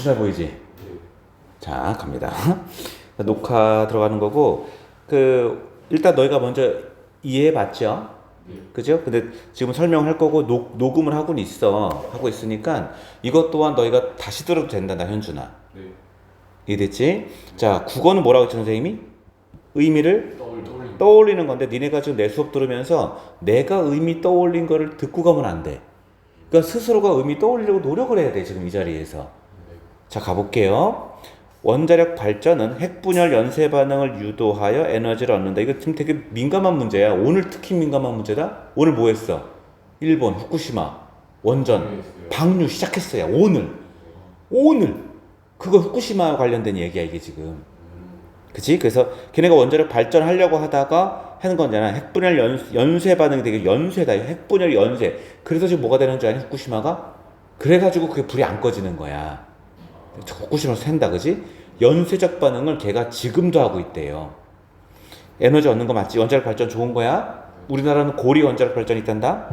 잘 보이지? 자, 갑니다. 녹화 들어가는 거고, 그, 일단 너희가 먼저 이해해 봤죠? 그죠? 근데 지금 설명할 거고, 녹, 녹음을 하고는 있어. 하고 있으니까, 이것 또한 너희가 다시 들어도 된다, 나 현준아. 네. 이해됐지? 자, 국어는 뭐라고 했지, 선생님이? 의미를 떠올 떠올리는 건데, 니네가 지금 내 수업 들으면서 내가 의미 떠올린 거를 듣고 가면 안 돼. 그러니까 스스로가 의미 떠올리려고 노력을 해야 돼, 지금 이 자리에서. 자, 가볼게요. 원자력 발전은 핵분열 연쇄 반응을 유도하여 에너지를 얻는다. 이거 지금 되게 민감한 문제야. 오늘 특히 민감한 문제다. 오늘 뭐 했어? 일본 후쿠시마 원전 방류 시작했어요. 오늘. 오늘. 그거 후쿠시마 관련된 얘기야, 이게 지금. 그치? 그래서 걔네가 원자력 발전하려고 하다가 하는 거잖아. 핵분열 연, 연쇄 반응이 되게 연쇄다. 핵분열 연쇄. 그래서 지금 뭐가 되는 줄 아니? 후쿠시마가? 그래가지고 그게 불이 안 꺼지는 거야. 후쿠시마에서 샌다, 그지? 연쇄적 반응을 걔가 지금도 하고 있대요. 에너지 얻는 거 맞지? 원자력 발전 좋은 거야? 우리나라는 고리 원자력 발전이 있단다?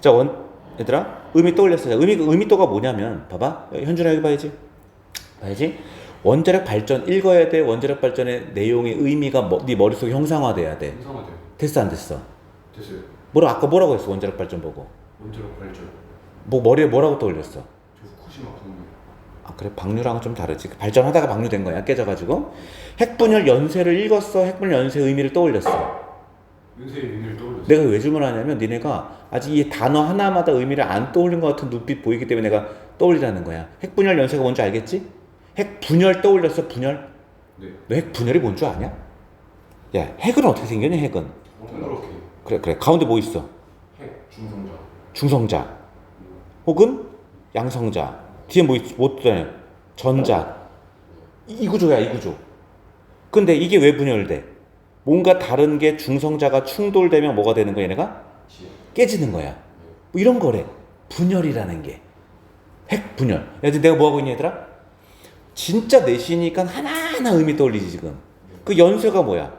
자, 원, 얘들아, 의미 떠올렸어요. 의미, 의미도가 뭐냐면, 봐봐. 현준아, 여기 봐야지. 봐야지. 원자력 발전 읽어야 돼. 원자력 발전의 내용의 의미가 뭐, 네 머릿속에 형상화돼야 돼. 형상화돼요. 됐어, 안 됐어? 됐어요. 뭐라, 아까 뭐라고 했어? 원자력 발전 보고. 원자력 발전. 뭐, 머리에 뭐라고 떠올렸어? 그래 방류랑은 좀 다르지 발전하다가 방류된 거야 깨져가지고 핵분열 연쇄를 읽었어 핵분열 연쇄 의미를 떠올렸어 은세의 의미를 떠올렸어요. 내가 왜 질문하냐면 니네가 아직 이 단어 하나마다 의미를 안 떠올린 것 같은 눈빛 보이기 때문에 내가 떠올리라는 거야 핵분열 연쇄가 뭔지 알겠지? 핵분열 떠올렸어 분열? 네. 너 핵분열이 뭔 줄 아냐? 야 핵은 어떻게 생겼냐 핵은 동그랗게 그래 그래 가운데 뭐 있어? 핵 중성자. 중성자 혹은 양성자 뒤에 뭐 있, 뭐 있잖아요. 전자. 이, 이 구조야 이 구조. 근데 이게 왜 분열돼? 뭔가 다른 게 중성자가 충돌되면 뭐가 되는 거야 얘네가. 깨지는 거야. 뭐 이런 거래. 분열이라는 게. 핵 분열. 얘들 내가 뭐 하고 있냐 얘들아? 진짜 내시니까 하나하나 의미 떠올리지 지금. 그 연쇄가 뭐야?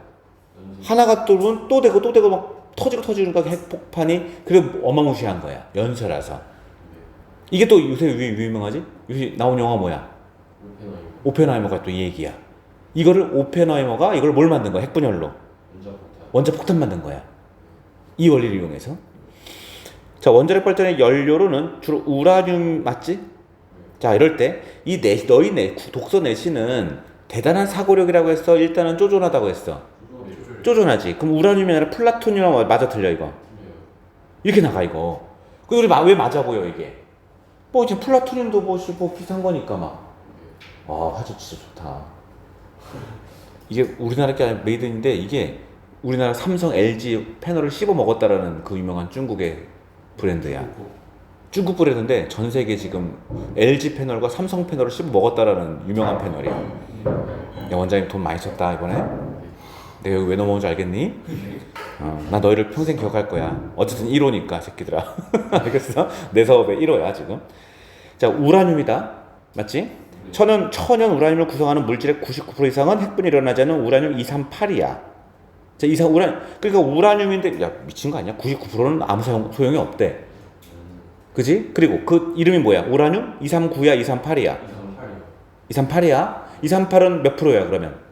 하나가 뚫으면 또 되고 또 되고 막 터지고 터지는 거 핵폭탄이 그래 어마무시한 거야. 연쇄라서 이게 또 요새 왜 유명하지? 요새 나온 영화 뭐야? 오펜하이머. 오펜하이머가 또 이 얘기야. 이거를 오펜하이머가 이걸 뭘 만든 거야? 핵분열로 원자폭탄. 원자 폭탄 만든 거야. 이 원리를 이용해서. 자 원자력 발전의 연료로는 주로 우라늄 맞지? 자 이럴 때 이 내 너희 내 독서 내시는 대단한 사고력이라고 했어. 일단은 쪼존하다고 했어. 네. 쪼존하지. 그럼 우라늄이 아니라 플라토늄이랑 맞아 틀려 이거. 네. 이렇게 나가 이거. 그 우리 마- 왜 맞아 보여 이게? 뭐 이제 플라토늄도 뭐, 씨, 뭐 비슷한 거니까 막. 아 화질 진짜 좋다. 이게 우리나라 게 아니라 메이드인데 이게 우리나라 삼성, LG 패널을 씹어 먹었다라는 그 유명한 중국의 브랜드야. 중국 브랜드인데 전 세계 지금 LG 패널과 삼성 패널을 씹어 먹었다라는 유명한 패널이야. 야 원장님 돈 많이 썼다 이번에. 내가 여기 왜 넘어온 줄 알겠니? 어, 나 너희를 평생 기억할 거야. 어쨌든 1호니까 새끼들아. 알겠어? 내 사업의 1호야 지금. 자 우라늄이다. 맞지? 천연 천연 우라늄을 구성하는 물질의 99% 이상은 핵분이 일어나지 않는 우라늄 238이야. 자 이상 우라 그러니까 우라늄인데 야 미친 거 아니야? 99%는 아무 소용, 소용이 없대. 그지? 그리고 그 이름이 뭐야? 우라늄 239야 238이야. 238이요. 238이야. 238은 몇 프로야 그러면?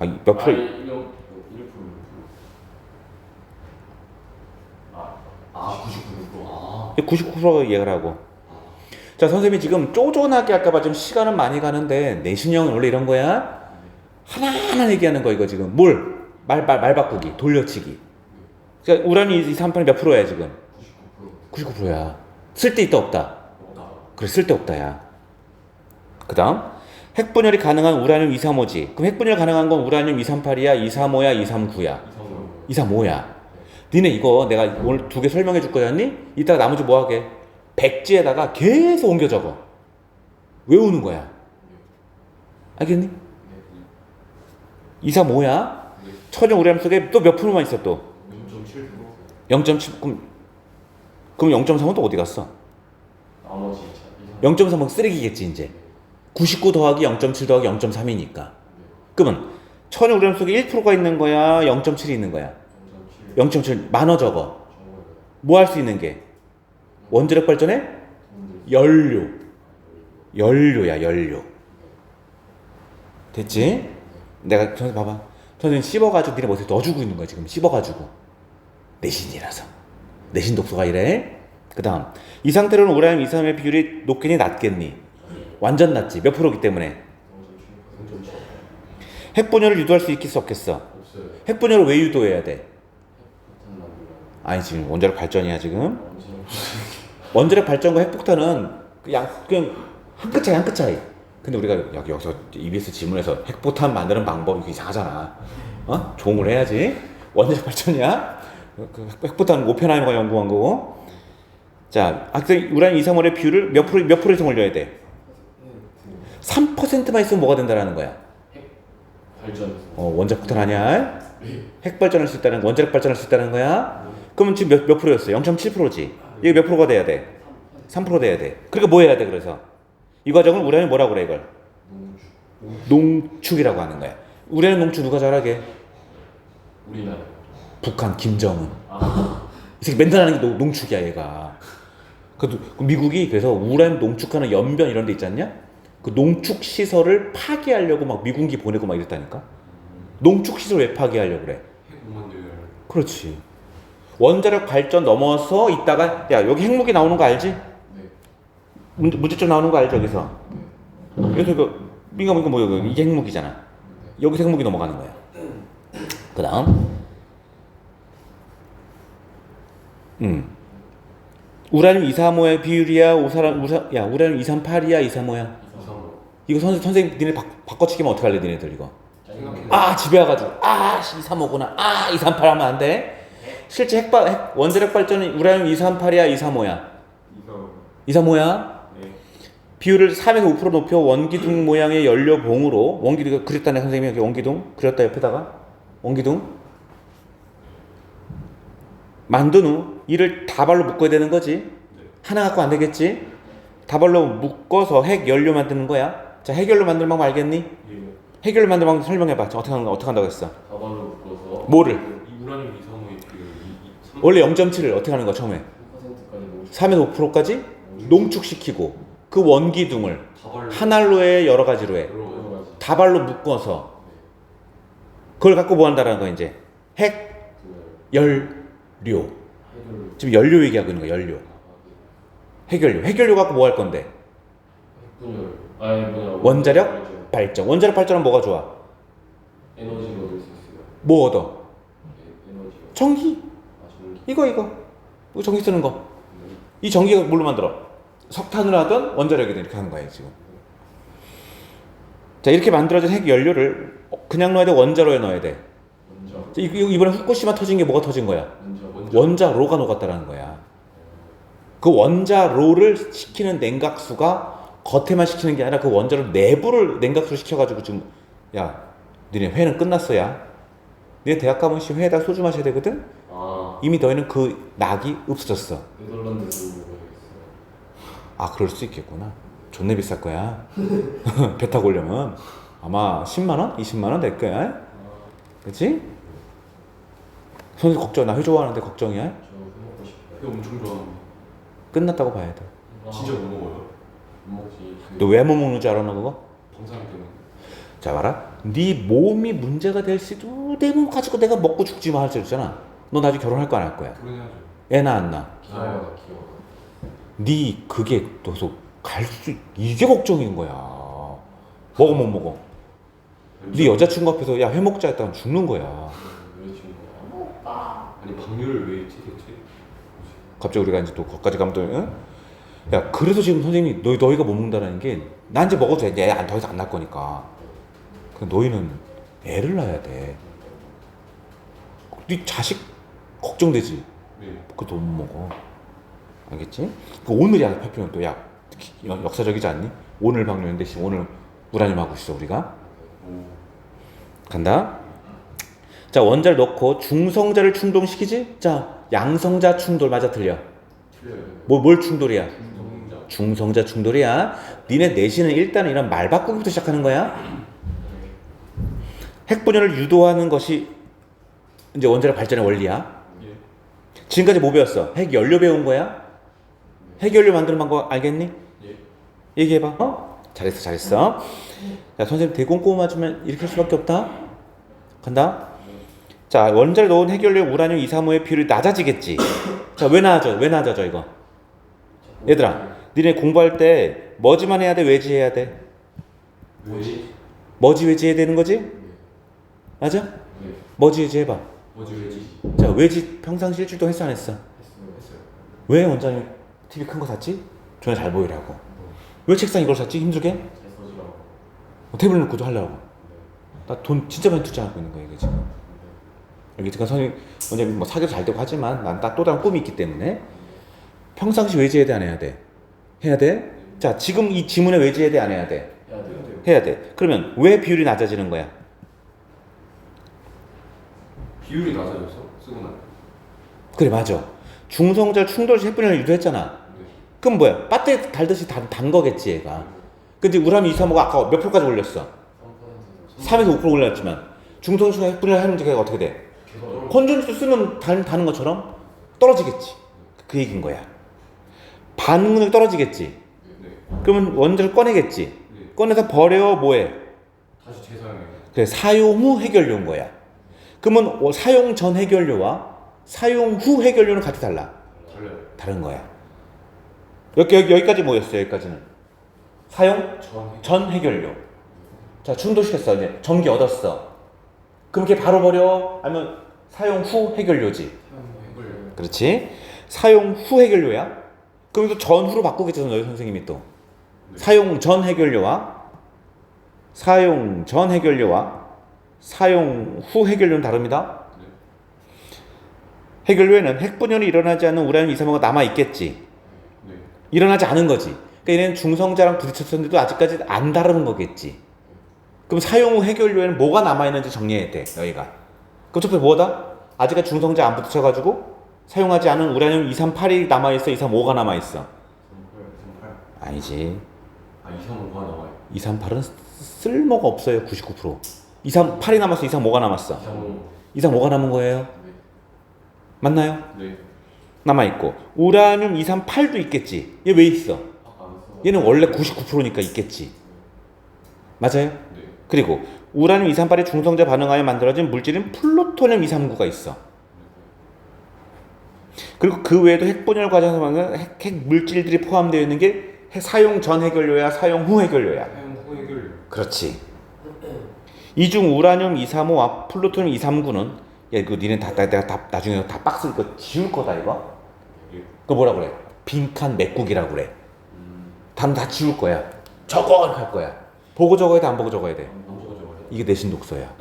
1%. 0.7%. 아, 이- 몇 프로? 1%. 1%. 아, 아 99%. 아. 99%가 이해를 하고. 자, 선생님이 지금 쪼존하게 할까봐 지금 시간은 많이 가는데, 내신형은 원래 이런 거야? 하나하나 얘기하는 거, 이거 지금. 뭘? 말, 말, 말 바꾸기, 돌려치기. 그러니까 우라늄 2, 3, 8이 몇 프로야, 지금? 99%. 99%야. 쓸데 있다, 없다? 없다. 그래, 쓸데 없다, 야. 그 다음. 핵분열이 가능한 우라늄 235지. 그럼 핵분열 가능한 건 우라늄 238이야, 235야, 239야? 235. 235야. 니네 이거 내가 오늘 두 개 설명해 줄 거였니? 이따가 나머지 뭐 하게? 백지에다가 계속 옮겨 적어. 외우는 거야. 알겠니? 235야. 천연 우라늄 속에 또 몇 프로만 있어 또? 0.7%. 0.7 그럼 그럼 0.3은 또 어디 갔어? 나머지 2 0.3은 쓰레기겠지 이제. 99 더하기 0.7 더하기 0.3이니까. 그러면 천연 우라늄 속에 1%가 있는 거야? 0.7이 있는 거야? 0.7. 0.7 만어 적어. 뭐 할 수 있는 게? 원자력 발전에. 연료. 연료야 연료. 됐지? 내가 선생 봐봐. 선생님 씹어가지고 니네 못에 넣어주고 있는 거야 지금 씹어가지고 내신이라서 내신 독소가 이래. 그 다음 이 상태로는 우라늄 2, 3의 비율이 높겠니 낮겠니? 완전 낮지 몇 프로기 때문에 0.7 핵분열을 유도할 수 있겠어 핵분열을 왜 유도해야 돼? 아니 지금 원자력 발전이야 지금. 원자력 발전과 핵폭탄은 그냥 그냥 한 끗 차이 한 끗 차이. 근데 우리가 여기 여기서 EBS 지문에서 핵폭탄 만드는 방법 이거 이상하잖아. 어? 종을 해야지. 원자력 발전이야. 그 핵폭탄 오펜하이머가 연구한 거고. 자, 학생 우라늄 235의 비율을 몇 프로 몇 프로 이상 올려야 돼? 3%만 있으면 뭐가 된다라는 거야. 발전 어, 원자력 폭탄 아니야? 핵 발전할 수 있다는 원자력 발전할 수 있다는 거야? 그러면 지금 몇, 몇 프로였어? 0.7%지. 이게 몇 프로가 돼야 돼? 3% 돼야 돼. 그러니까 뭐 해야 돼? 그래서 이 과정을 우리는 뭐라고 그래 이걸? 농축 이라고 하는 거야. 우리는 농축 누가 잘하게? 우리나라 북한 김정은. 아 이 새끼 맨날 하는 게 농- 농축이야 얘가. 그 미국이 그래서 우라늄 농축하는 연변 이런 데 있지 않냐? 그 농축 시설을 파괴하려고 막 미군기 보내고 막 이랬다니까. 농축 시설 왜 파괴하려고 그래? 그렇지. 원자력 발전 넘어서 있다가 야 여기 핵무기 나오는 거 알지? 네 문제, 문제점 나오는 거 알죠 여기서? 여기서 그 이거 이거 뭐 이거 이게 핵무기잖아. 여기서 핵무기 넘어가는 거야. 그다음, 음, 우라늄 235의 비율이야, 우사람 우사 야 우라늄 238이야, 235야. 이거 선생 선생님 니네 바, 바꿔치기면 어떻게 할래 니네들 이거? 아 집에 와가지고 아 235구나. 아 238 하면 안 돼. 실제 핵발 핵, 원자력 발전은 우라늄 238이야, 235야. 이상 235야. 네. 비율을 3에서 5% 높여 원기둥 모양의 연료 봉으로 원기둥 그렸다네 선생님이. 여기 원기둥? 그렸다 옆에다가? 원기둥? 만든 후 이를 다발로 묶어야 되는 거지? 하나 갖고 안 되겠지? 다발로 묶어서 핵 연료 만드는 거야 자 핵연료 만드는 방법 알겠니? 예. 핵연료 만드는 방법 설명해봐. 자, 어떻게 하는 거 어떻게 한다고 했어? 다발로 묶어서 뭐를? 이 우라늄 이상호의 비율 이- 이- 원래 0.7을 어떻게 하는 거야 처음에? 3%까지 농축 3에서 5%까지? 농축시키고 그 원기둥을 한 알로에 여러 가지로 해. 여러 가지. 다발로 묶어서. 그걸 갖고 뭐 한다라는 거야 이제? 핵 그 연료. 지금 연료 얘기하고 있는 거야 연료. 핵연료. 핵연료 갖고 뭐 할 건데? 핵분열 아니 원자력? 발전. 원자력 발전은 뭐가 좋아? 에너지를 얻을 수 있어요 뭐 얻어? 예, 에너지요 전기. 아 전기. 이거 이거. 이거 전기 쓰는 거. 이 전기가 뭘로 만들어? 석탄으로 하든 원자력이든 이렇게 하는 거야 지금. 자 이렇게 만들어진 핵 연료를 그냥 넣어야 돼? 원자로에 넣어야 돼? 원자. 자, 이- 이- 이번에 후쿠시마 터진 게 뭐가 터진 거야? 원자 원자. 원자로가 녹았다라는 거야. 그 원자로를 식히는 냉각수가 겉에만 식히는 게 아니라 그 원자로 내부를 냉각수를 식혀가지고 지금 야 니네 회는 끝났어야. 니네 대학 가면 씨 회에다 소주 마셔야 되거든. 아 이미 너희는 그 낙이 없어졌어. 네덜란드에서 아 그럴 수 있겠구나. 존내 비쌀 거야. 배 타고 오려면 아마 10만 원, 20만 원 될 거야. 그렇지? 선수 걱정 나 회 좋아하는데 걱정이야. 저 엄청 좋아합니다. 끝났다고 봐야 돼. 아, 진짜 못 먹어요. 못 먹지 그 너 왜 못 먹는 줄 알아 너 그거? 때문에. 자 봐라. 네 몸이 문제가 될 수도 내 몸 가지고 내가 먹고 죽지 마 할 수 있잖아. 너 나중에 결혼할 거 안 할 거야. 결혼해야죠. 애낳안 기어가 네 그게 너서 갈수 이게 걱정인 거야. 먹어 못 먹어? 네 여자친구 앞에서 야회 먹자 했다면 죽는 거야. 왜 지금 거야 아니 방류를 왜 대체? 갑자기 우리가 이제 또 거기까지 가면 또 응? 야 그래서 지금 선생님이 너, 너희가 못 먹는다는 게 난 이제 먹어도 돼. 얘 더 이상 안 낳을 거니까 그 너희는 애를 낳아야 돼 네 자식 걱정되지 네. 그거 못 먹어. 알겠지? 그 오늘이 발표는 또 야, 역사적이지 않니? 오늘 방송인데 씨, 오늘 우라늄 하고 있어 우리가. 오. 간다. 자 원자를 넣고 중성자를 충동시키지. 자 양성자 충돌 맞아 틀려. 틀려요 뭐뭘 충돌이야? 중성자 충돌이야. 니네 내신은 일단은 이런 말 바꾸기부터 시작하는 거야. 핵분열을 유도하는 것이 이제 원자력 발전의 원리야. 예. 지금까지 뭐 배웠어? 핵 연료 배운 거야? 핵 연료 만드는 방법 알겠니? 예. 얘기해봐. 어? 잘했어, 잘했어. 자, 선생님 대공고 맞으면 이렇게 할 수밖에 없다. 간다. 자, 원자를 넣은 해결료 우라늄 235의 비율이 낮아지겠지. 자, 왜 낮아져? 왜 낮아져 이거? 얘들아, 니네 공부할 때 뭐지만 해야 돼? 외지 해야 돼? 뭐지? 뭐지 외지 해야 되는 거지? 네. 맞아? 네. 뭐지 외지 해봐. 뭐지 왜지? 자, 외지 평상시 일주일도 했어 안 했어? 했어요. 했어요. 왜 원장님 TV 큰 거 샀지? 존나 잘 보이라고. 왜 책상 이걸 샀지? 힘들게? 어, 태블릿 놓고도 하려고. 네. 나돈 진짜 많이 투자하고 있는 거야 이게 지금. 여기 지금 선생님 원장님 뭐 사교 잘 되고 하지만 난 또 다른 꿈이 있기 때문에 평상시 돼안 해야 돼? 해야 돼? 자 지금 이 지문에 외지 해야 돼 안 해야 돼? 해야 돼요. 해야 돼. 그러면 왜 비율이 낮아지는 거야? 비율이 낮아져서 쓰고 나. 그래 맞아. 중성자 충돌시 해분을 유도했잖아. 네. 그럼 뭐야? 배터리 달듯이 단, 단 거겠지 얘가. 근데 우라늄 235가 아까 몇 프로까지 올렸어? 3% 3에서 5% 올랐지만 중성수가 해분을 하는 게 어떻게 돼? 건전지도 쓰면 단, 다는 것처럼 떨어지겠지. 그 얘기인 거야. 반응력이 떨어지겠지. 네. 그러면 원자를 꺼내겠지. 네. 꺼내서 버려 뭐해? 다시 재사용해요. 그래 사용 후 해결료인 거야. 그러면 어, 사용 전 해결료와 사용 후 해결료는 같이 달라. 달라요. 다른 거야. 여기, 여기 여기까지 뭐였어요? 여기까지는 사용 전전 해결료. 자 충돌시켰어 이제 전기 얻었어. 그럼 걔 바로 버려? 아니면 사용 후 해결료지. 해걸요. 그렇지? 사용 후 해결료야? 그럼 또 전후로 바꾸겠죠, 너희 선생님이 또. 네. 사용 전 해결료와 사용 전 해결료와 사용 후 해결료는 다릅니다. 네. 해결료에는 핵분열이 일어나지 않는 우라늄 235가 남아 있겠지. 네. 일어나지 않은 거지. 그러니까 얘는 중성자랑 부딪혔었는데도 아직까지 안 다른 거겠지. 그럼 사용 후 해결료에는 뭐가 남아 있는지 정리해야 돼, 너희가. 그럼 첫 번째 뭐다? 아직까지 중성자 안 붙여가지고 사용하지 않은 우라늄 238이 남아 있어, 235가 남아 있어. 38. 아니지. 아 235가 나와요. 238은 쓸모가 없어요, 99%. 238이 남았어, 235가 남았어. 235. 235가 남은 거예요. 네. 맞나요? 네. 남아 있고 우라늄 238도 있겠지. 얘 왜 있어? 아까 안 써. 얘는 원래 99%니까 있겠지. 맞아요? 네. 그리고 우라늄 238의 중성자 반응하여 만들어진 물질인 플루토늄 239가 있어. 그리고 그 외에도 핵분열 과정에서 만든 핵, 핵 물질들이 포함되어 있는 게 핵- 사용 전 해결료야, 사용 후 해결료야. 사용 후 해결. 그렇지. 이 중 우라늄 235와 플루토늄 239는 야 이거 니네 다, 다 내가 다 나중에 다 박스 이거 지울 거다 이거. 예. 그거 뭐라 그래? 빈칸 맥국이라고 그래. 음. 다음 다 지울 거야. 이렇게 할 거야. 보고 적어야 돼, 안 보고 적어야 돼. 이게 내신 독서야.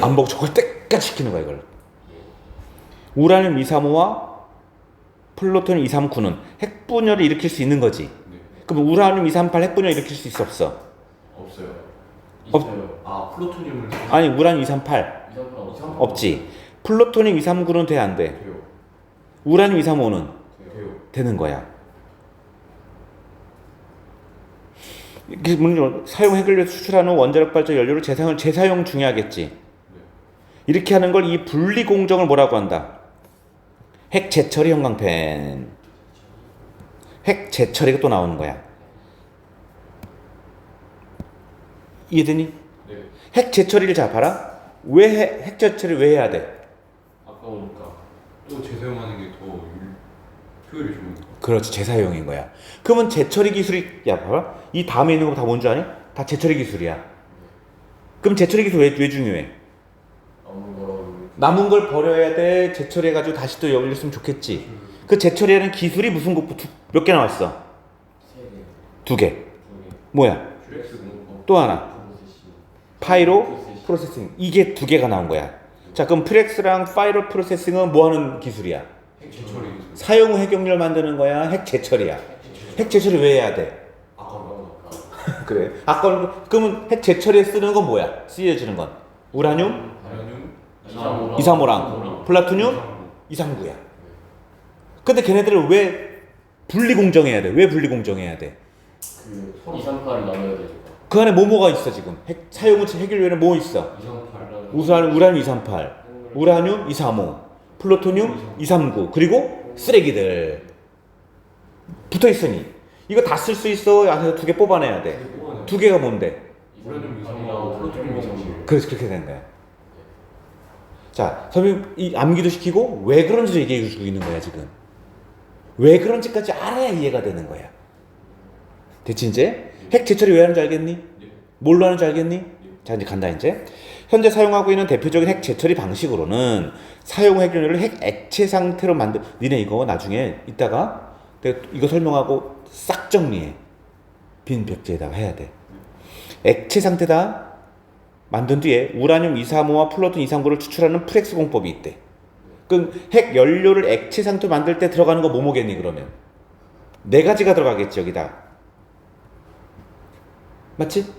안 보고 적을 때까지 시키는 거야 이걸. 우라늄 235와 플루토늄 239는 핵분열을 일으킬 수 있는 거지. 네. 그럼 우라늄 238 핵분열 일으킬 수 있어 없어? 없어요. 없- 있어요. 아 플루토늄을 아니 우라늄 238 238 없어. 없지. 플루토늄 239는 돼 안 돼? 돼요. 우라늄 235는 돼요. 되는 거야. 물론 사용 해결료 수출하는 원자력 발전 연료를 재사용 재사용 중요하겠지. 네. 이렇게 하는 걸 이 분리 공정을 뭐라고 한다? 핵 재처리 형광펜. 핵 재처리가 또 나오는 거야. 이해되니? 네. 핵 재처리를 잘 봐라. 왜 핵, 핵 재처리 왜 해야 돼? 아까우니까. 또 재사용하는 게 더 효율이 좋은 거. 그렇지 재사용인 거야. 그러면 재처리 기술이 야 봐봐 이 다음에 있는 거 다 뭔지 아니? 다 재처리 기술이야. 그럼 재처리 기술 왜, 왜 중요해? 남은 걸 버려야 돼. 재처리해가지고 다시 또 열렸으면 좋겠지. 그 재처리하는 기술이 무슨 것몇 개 나왔어? 두 개. 뭐야? 또 하나. 파이로 프로세싱. 이게 두 개가 나온 거야. 자 그럼 프렉스랑 파이로 프로세싱은 뭐 하는 기술이야? 사용 후 핵용렬 만드는 거야. 핵 재처리야. 핵 재처리 왜 해야 돼? 그래. 아까 그러면 핵 재처리에 쓰는 건 뭐야? 쓰여지는 건 우라늄, 235랑. 235랑 플라토늄, 239야. 근데 걔네들을 왜 분리 공정해야 돼? 왜 분리 공정해야 돼? 그 238을 나눠야 되니까. 그 안에 뭐뭐가 있어 지금? 핵 사용 후 해결료에는 뭐 있어? 238. 우라늄 우라늄 238, 우라늄 235, 플루토늄 239, 그리고 쓰레기들 붙어 있으니 이거 다 쓸 수 있어. 안에서 두 개 뽑아내야 돼. 두 개가 뭔데? 우라늄 이상하고 플루토늄 이상하고. 그래서 그렇게 된 거야. 자, 선생님 이 암기도 시키고 왜 그런지 얘기해 주고 있는 거야 지금. 왜 그런지까지 알아야 이해가 되는 거야. 됐지 이제? 핵 제철이 왜 하는지 알겠니? 네. 뭘로 하는지 알겠니? 자 이제 간다 이제. 현재 사용하고 있는 대표적인 핵 제처리 방식으로는 사용 핵연료를 핵 액체 상태로 만들. 니네 이거 나중에 이따가 내가 이거 설명하고 싹 정리해. 빈 벽지에다가 해야 돼. 액체 상태다 만든 뒤에 우라늄 235와 플루톤 239를 추출하는 프렉스 공법이 있대. 그럼 핵 연료를 액체 상태로 만들 때 들어가는 거 뭐 뭐겠니 그러면? 네 가지가 들어가겠지 여기다. 맞지?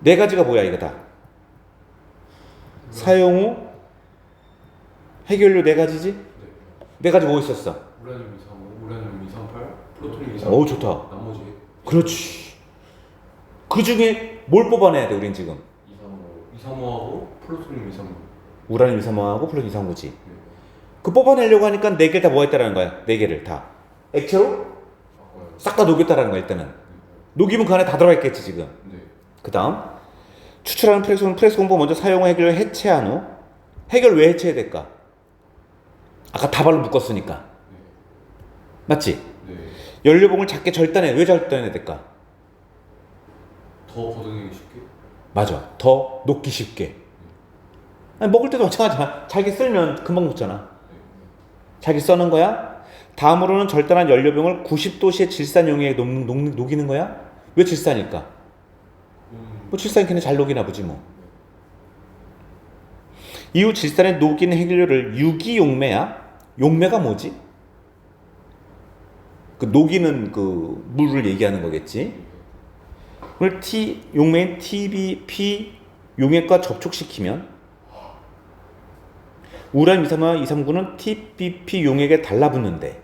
네 가지가 뭐야 이거 다. 사용 후 핵연료 네 가지지? 네. 네 가지 뭐 있었어? 우라늄 235, 우라늄 238, 플루토늄 239. 오 좋다. 나머지 그렇지. 그 중에 뭘 뽑아내야 돼 우린 지금? 235 235하고 플루토늄 239. 우라늄 235하고 플루톤 239지. 네. 그 뽑아내려고 하니까 네 개를 다뭐 거야? 네 개를 다. 액체로. 싹 다 녹였다라는 거야 일단은. 녹이면 그 안에 다 들어가 있겠지 지금. 네. 그 다음 추출하는 프레스는 프레스 공법 먼저 사용 해결을 해체한 후 해결 왜 해체해야 될까? 아까 다발로 묶었으니까. 맞지? 네. 연료봉을 작게 절단해. 왜 절단해야 될까? 더 걷어내기 쉽게. 맞아. 더 녹기 쉽게. 아니, 먹을 때도 마찬가지야. 잘게 쓸면 금방 녹잖아. 잘게 써는 거야. 다음으로는 절단한 연료병을 90도씨의 질산 용액에 녹, 녹, 녹이는 거야. 왜 질산일까? 음. 뭐 질산이 그냥 잘 녹이나 보지 뭐. 이후 질산에 녹인 핵연료를 유기용매야. 용매가 뭐지? 그 녹이는 그 물을 얘기하는 거겠지. 그걸 T 용매인 TBP 용액과 접촉시키면 우란 235와 239는 TBP 용액에 달라붙는데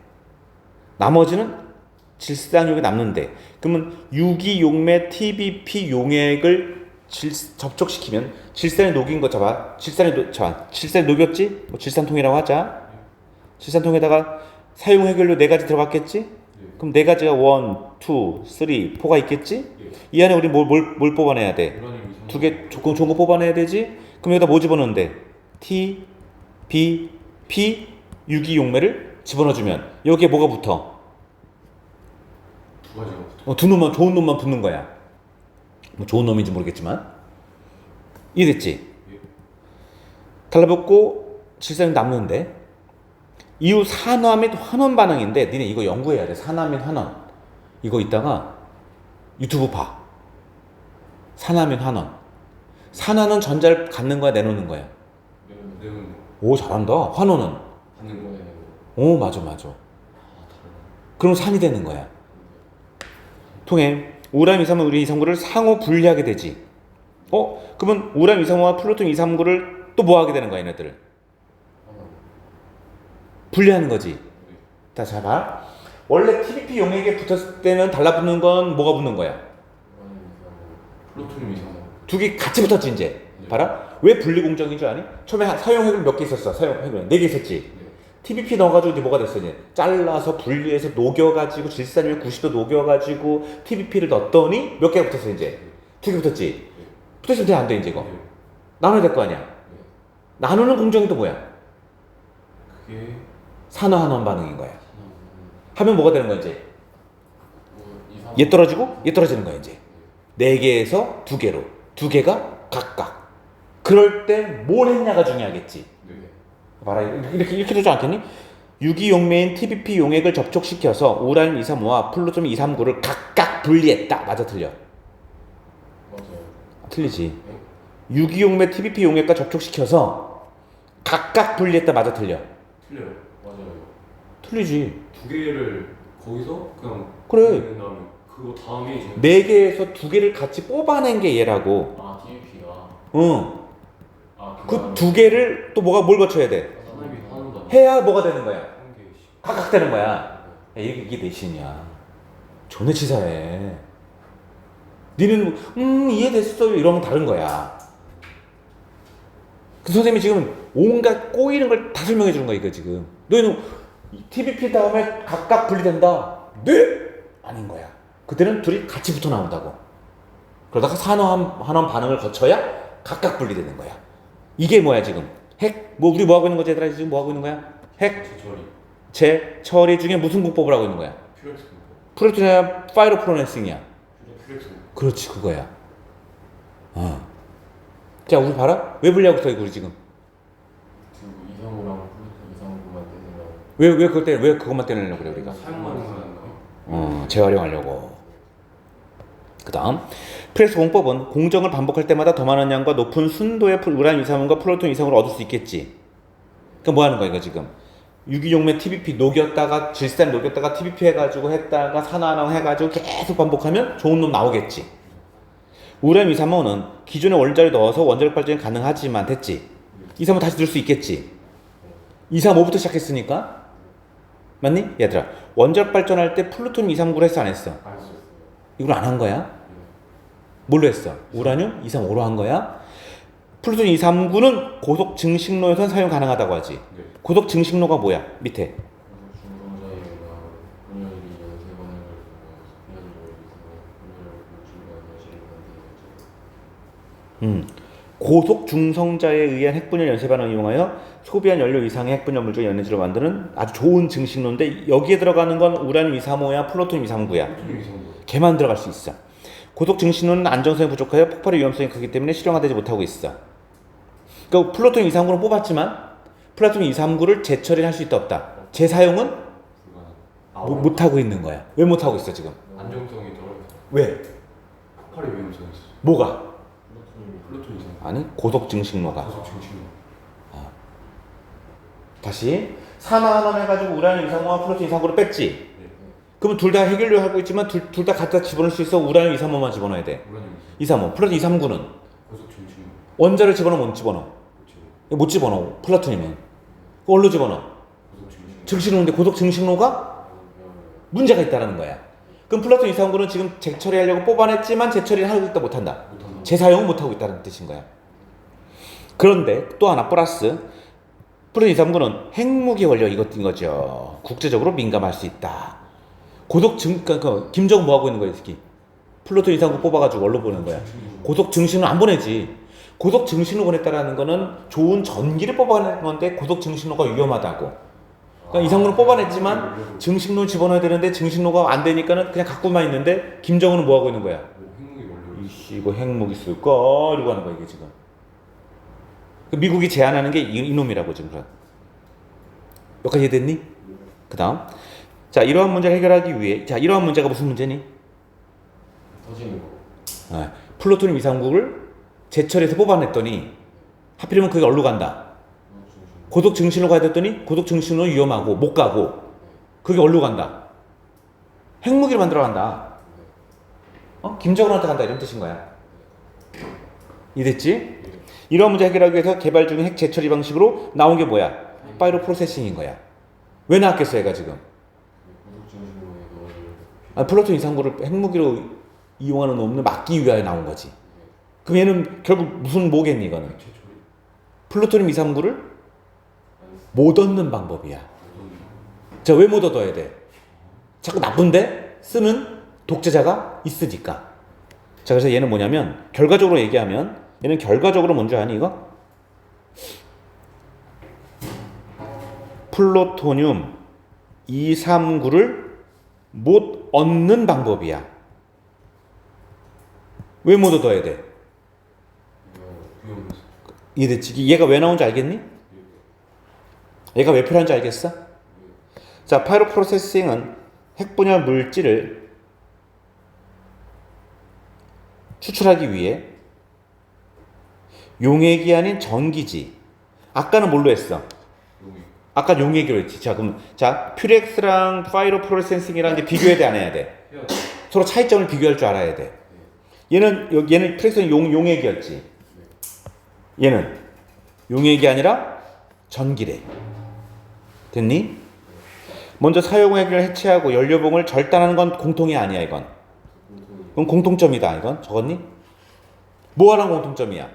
나머지는 질산용에 남는데 그러면 유기용매 TBP 용액을 질, 접촉시키면 질산에 녹인 거 잡아 질산에 녹, 자 질산에 녹였지? 뭐 질산통이라고 하자. 질산통에다가 사용 해결료 네 가지 들어갔겠지? 그럼 네 가지가 원, 투, 쓰리, 포가 있겠지 예. 이 안에 우리 뭘, 뭘, 뭘 뽑아내야 돼 우라늄 235. 두개 조금 좋은 거 뽑아내야 되지 그럼 여기다 뭐 집어넣는데 T, B, P 유기용매를 집어넣어주면 여기에 뭐가 붙어 두 가지가 붙어. 어, 두 놈만 좋은 놈만 붙는 거야. 뭐 좋은 놈인지 모르겠지만 이해됐지? 달라붙고 질산이 남는데 이후 산화 및 환원 반응인데 니네 이거 연구해야 돼. 산화 및 환원 이거 이따가 유튜브 봐. 및 환원. 산화는 전자를 갖는 거야 내놓는 거야. 거. 오 잘한다. 환원은 받는 거. 내는 오 맞아 맞아. 그럼 산이 되는 거야. 통해 우람 235, 우리 239를 상호 분리하게 되지. 어? 그러면 우람 235와 플루톤 239를 또 뭐 하게 되는 거야, 얘네들을? 하나 분리하는 거지. 자, 잘 봐. 원래 TBP 용액에 붙었을 때는 달라붙는 건 뭐가 붙는 거야? 우라늄 235 플루토늄 235. 두개 같이 붙었지, 이제. 봐라. 왜 분리 공정인 줄 아니? 처음에 한- 사용 핵을 몇개 있었어? 사용 핵을 네개 있었지. 네. TBP 넣어가지고 이제 뭐가 됐어 이제 잘라서 분리해서 녹여가지고 질산율 90도 녹여가지고 TBP를 넣었더니 몇 개가 붙었어 이제 두 개 붙었지 붙었으면 돼 안 돼 이제 이거 네. 나눠야 될 거 아니야 나누는 공정이 또 뭐야 그게 산화환원 반응인 거야 하면 뭐가 되는 거야 이제 뭐얘 떨어지고 얘 떨어지는 거야 이제 네 개에서 두 개로 두 개가 각각 그럴 때 뭘 했냐가 중요하겠지 네. 봐라 이렇게 이렇게 되지 않겠니? 유기용매인 TBP 용액을 접촉시켜서 우라늄 235와 플루토늄 239를 각각 분리했다. 맞아 틀려? 맞아요 틀리지. 유기용매 TBP 용액과 접촉시켜서 각각 분리했다. 맞아 틀려? 틀려요. 맞아요 틀리지. 두 개를 거기서 그냥 그래. 내는 다음에 그거 다음에 이제 네 개에서 두 개를 같이 뽑아낸 게 얘라고. 아 TVP가 응. 아 그 두 개를 또 뭐가 뭘 거쳐야 돼? 해야 뭐가 되는 거야? 한 개씩. 각각 되는 거야. 야, 이게, 이게 내신이야. 존나 치사해. 니는 음 이해됐어 이러면 다른 거야. 그 선생님이 지금 온갖 꼬이는 걸 다 설명해 주는 거야 이거 지금. 너희는 TBP 다음에 각각 분리된다. 네? 아닌 거야. 그때는 둘이 같이 붙어 나온다고. 그러다가 산화한 환원 반응을 거쳐야 각각 분리되는 거야. 이게 뭐야 지금? 핵? 뭐 우리 뭐 하고 있는 거지 얘들아 지금 뭐 하고 있는 거야? 핵, 재, 처리 중에 무슨 공법을 하고 있는 거야? 프로틴이야, 파이로프로네싱이야. 그렇지 그거야. 어. 자 우리 봐라. 왜 분리하고 있어 우리 지금? 지금 이상호랑 플루토 이상호만 떼내려고. 왜 왜 그것 때문에 왜 그것만 떼내려고 그래 우리가? 사용하는 거는 어, 재활용하려고. 그 다음, 프레스 공법은 공정을 반복할 때마다 더 많은 양과 높은 순도의 풀- 우란 이산화과 플루톤 이상으로 얻을 수 있겠지. 그러니까 뭐 하는 거야, 이거 지금? 유기용매 TBP 녹였다가 질산 녹였다가 TBP 해가지고 했다가 산화환원 해가지고 계속 반복하면 좋은 놈 나오겠지. 우란 이산화는 기존의 원자를 넣어서 원자력 발전이 가능하지만 됐지. 이산화 다시 넣을 수 있겠지. 235부터 시작했으니까 맞니? 얘들아 원자력 발전할 때 플루톤 239로 했어 안 했어? 안. 이걸 안 한 거야? 뭘로 했어? 우라늄 235로 한 거야? 플루톤 239는 고속 증식로에선 사용 가능하다고 하지 네. 고속 증식로가 뭐야? 밑에 음. 고속 중성자에 의한 핵분열 연쇄 반응을 이용하여 소비한 연료 이상의 핵분열 물질 연해질을 만드는 아주 좋은 증식로인데 여기에 들어가는 건 우라늄 235야 플루톤 239야 퓨렉스 이상도 걔만 들어갈 수 있어. 고속 증식로는 안정성이 부족하여 폭발의 위험성이 크기 때문에 실용화되지 못하고 있어. 그러니까 플루톤 239를 뽑았지만 플루톤 239를 재처리를 할 수 있다 없다. 재사용은 불가능 못- 못하고 있는 거야. 왜 못하고 있어 지금? 안정성이 떨어져 왜? 폭발의 위험성이 있어 뭐가? 플루토늄이 플루톤 이상 아니 고속 증식로가. 가속 증식로 다시 산화하나 해가지고 우라늄 235와 플루톤 239를 뺐지. 네. 그러면 둘다 해결료 하고 있지만 둘다 갖다 집어넣을 수 있어. 우라늄 235만 집어넣어야 돼. 우라늄 235 플루톤 239는 고속 증식로 원자를 집어넣으면 못 집어넣어. 못 집어넣어. 플루톤이면. 뭘로 집어넣어? 고속 증식로 증식로인데 고속 증식로가 문제가 있다는 거야. 그럼 플라톤 이상구는 지금 재처리하려고 뽑아냈지만 재처리를 하고 있다 못한다. 못한다 재사용은 못하고 있다는 뜻인 거야. 그런데 또 하나 플러스 플라톤 이상구는 핵무기 원료 이것인 거죠. 국제적으로 민감할 수 있다. 고속 증, 그러니까 김정 뭐 하고 있는 거야, 이 새끼? 플루톤 이상구 뽑아가지고 원로 보낸 거야. 고속 증신은 안 보내지. 고속 증신을 보냈다라는 거는 좋은 전기를 뽑아낸 건데 고속 증신로가 위험하다고. 그러니까 이상구는 뽑아냈지만 증식로 집어넣어야 되는데 증식로가 안 되니까는 그냥 갖고만 있는데 김정은은 뭐 하고 있는 거야? 뭐 핵무기 쓸까? 이러고 하는 거야 이게 지금. 그 미국이 제안하는 게 이, 이놈이라고 지금. 여기까지 이해됐니? 그 다음. 자 이러한 문제를 해결하기 위해 자 이러한 문제가 무슨 문제니? 터지는 거. 아, 플루토늄 이상국을 제철에서 뽑아냈더니 하필이면 그게 어디로 간다? 고속 증신로 가야 됐더니 고속 증신로 위험하고 못 가고 그게 어디로 간다? 핵무기를 만들어 간다. 어? 김정은한테 간다 이런 뜻인 거야. 이랬지? 이러한 문제 해결하기 위해서 개발 중인 핵 재처리 방식으로 나온 게 뭐야? 파이로 프로세싱인 거야. 왜 나왔겠어 얘가 지금? 아, 플루토늄 이상구를 핵무기로 이용하는 놈을 막기 위하여 나온 거지. 그럼 얘는 결국 무슨 뭐겠니 이거는? 플루토늄 239를 못 얻는 방법이야. 자, 왜 못 얻어야 돼? 자꾸 나쁜데 쓰는 독재자가 있으니까. 자, 그래서 얘는 뭐냐면 결과적으로 얘기하면 얘는 결과적으로 뭔지 아니 이거? 플루토늄 239를 못 얻는 방법이야. 왜 못 얻어야 돼? 이해됐지? 얘가 왜 나온지 알겠니? 얘가 왜 필요한지 알겠어? 자, 파이로 프로세싱은 핵분열 물질을 추출하기 위해 용액이 아닌 전기지. 아까는 뭘로 했어? 아까 용액으로 했지. 자, 그럼 자, 퓨렉스랑 파이로 프로세싱이랑 이제 비교해야 돼, 안 해야 돼? 서로 차이점을 비교할 줄 알아야 돼. 얘는 여- 얘는 퓨렉스는 용 용액이었지. 얘는 용액이 아니라 전기래. 됐니? 먼저 사용액을 해체하고 연료봉을 절단하는 건 공통이 아니야 이건. 그건 공통점이다 이건 적었니? 뭐 하는 공통점이야?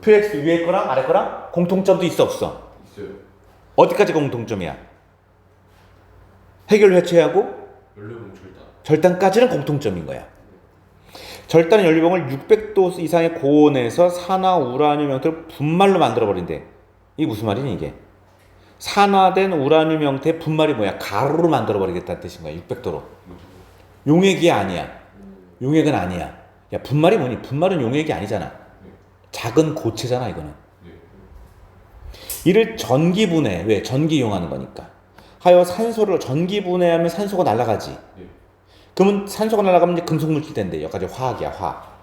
퓨렉스 위에 거랑 아래 거랑 공통점도 있어 없어? 있어요 어디까지 공통점이야? 해결 해체하고 연료봉 절단 절단까지는 공통점인 거야. 절단은 연료병을 600도 이상의 고온에서 산화 우라늄 형태로 분말로 만들어 버린대. 이게 무슨 말이니 이게? 산화된 우라늄 형태의 분말이 뭐야? 가루로 만들어 버리겠다는 뜻인 거야. 600도로. 용액이 아니야. 용액은 아니야. 야 분말이 뭐니? 분말은 용액이 아니잖아. 작은 고체잖아 이거는. 네. 이를 전기 분해. 왜? 전기 이용하는 거니까. 하여 산소를 전기 분해하면 산소가 날아가지. 네. 그러면 산소가 날아가면 이제 금속 물질 된대. 여기까지 화학이야, 화학.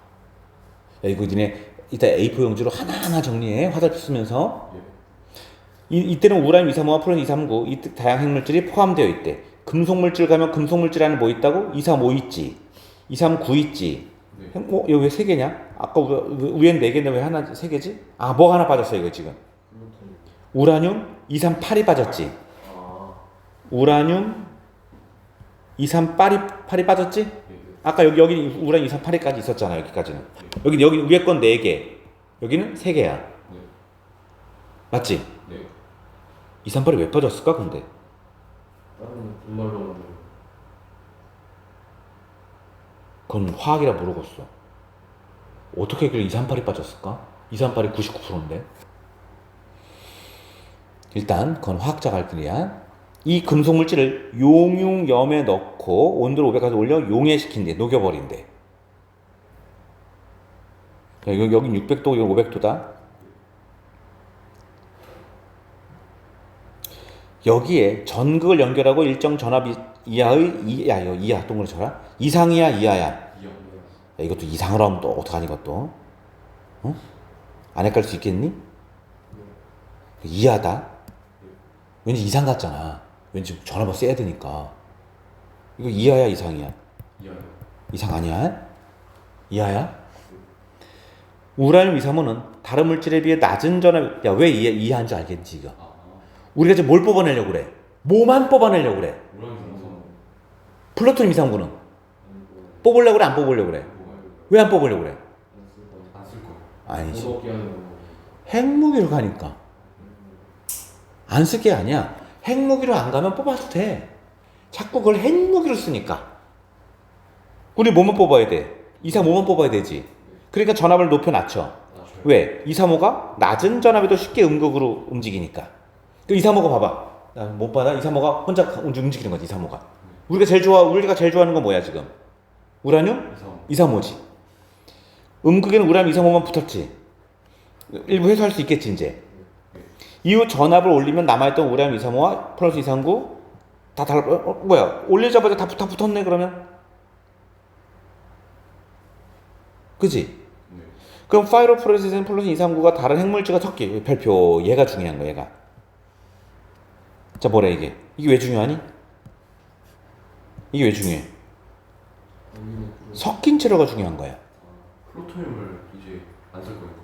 야, 이거 니네 이따 A4 용지로 하나하나 정리해. 화살표 쓰면서. 예. 이, 이때는 우라늄 235와 프로듐 239, 이 다양한 핵물질이 포함되어 있대. 금속 물질 가면 금속 물질 안에 뭐 있다고? 235 있지. 239 있지. 네. 형, 어, 여기 왜 세 개냐? 아까 우- 위엔 네 개인데 왜 하나 세 개지? 아, 뭐 하나 빠졌어 이거 지금. 우라늄 238이 빠졌지. 아. 우라늄 238이 8이 빠졌지? 네. 아까 여기 여기 우라늄 238까지 있었잖아 여기까지는. 여기 여기 위에 건네 개. 여기는 세 개야. 네. 맞지? 네. 238이 왜 빠졌을까 근데? 다른 분말로 만든. 그건 화학이라 모르겠어. 어떻게 그 238이 빠졌을까? 238이 99%인데. 일단 그건 화학자 갈등이야. 이 금속 물질을 용융염에 넣고 온도를 500까지 올려 용해시킨대, 녹여버린대. 자, 여기 여긴 600도, 이건 500도다. 여기에 전극을 연결하고 일정 전압 이- 이하의 이야 이거 이하 동그랗게 쳐라 이상이야 이하야. 야, 이것도 이상으로 하면 또 어떡하니 이것도 어? 안 헷갈릴 수 있겠니? 이하다 왠지 이상 같잖아 왠지 전압을 세야 되니까 이거 이하야 이상이야. 이상 아니야? 이하야? 우라늄 235는 다른 물질에 비해 낮은 전압 야왜 이하, 이하인지 알겠지 이거 아. 우리가 지금 뭘 뽑아내려고 그래 뭐만 뽑아내려고 그래 정성. 플루토늄 239는 뽑으려고 그래 안 뽑으려고 그래? 왜 안 뽑으려고 그래. 아니지. 핵무기로 가니까 안 쓸 게 아니야 핵무기로 안 가면 뽑아도 돼 자꾸 그걸 핵무기로 쓰니까 우리 뭐만 뽑아야 돼 235만 뽑아야 되지 그러니까 전압을 높여놨죠 낮춰요. 왜? 235가 낮은 전압에도 쉽게 음극으로 움직이니까 그 235가 봐봐 나못 받아 235가 혼자 움직이는 거지 235가 우리가 제일 좋아 우리가 제일 좋아하는 건 뭐야 지금 우라늄 이상. 235지. 음극에는 우라늄 235만 붙었지. 일부 해소할 수 있겠지 이제. 이후 전압을 올리면 남아있던 우라늄 235와 플러스 239다 달라. 어, 어, 뭐야? 올리자마자 다, 붙- 다 붙었네 그러면. 그지? 네. 그럼 파이로프로시스는 플러스 239가 다른 핵물질과 섞기 별표 얘가 중요한 거야 얘가. 자 뭐래 이게? 이게 왜 중요하니? 이게 왜 중요해? 섞인 채로가 중요한 거야. 플루토늄을 이제 안 쓸 거예요.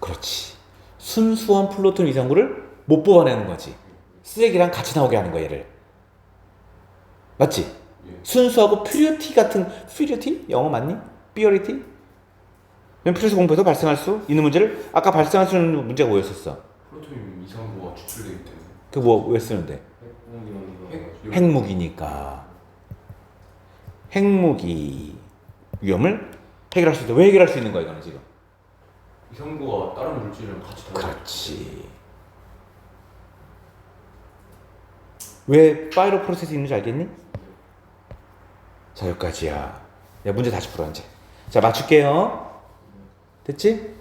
그렇지. 순수한 플루톤 이상구를 못 뽑아내는 거지. 쓰레기랑 같이 나오게 하는 거야, 얘를. 맞지? 예. 순수하고 퓨리티 같은, 퓨리티? 영어 맞니? 퓨리티? 멤피스 공부에서 발생할 수 있는 문제를, 아까 발생할 수 있는 문제가 뭐였었어? 플루토늄 이상도가 추출되기 때문에. 그 뭐, 왜 쓰는데? 핵무기 핵무기니까. 핵무기 위험을 해결할 수 있다. 왜 해결할 수 있는 거야, 이거는 지금? 이상도가 다른 물질이랑 같이 달라. 그렇지. 왜 파이로 프로세스 있는지 알겠니? 자 여기까지야. 야 문제 다시 풀어 이제. 자 맞출게요. 됐지?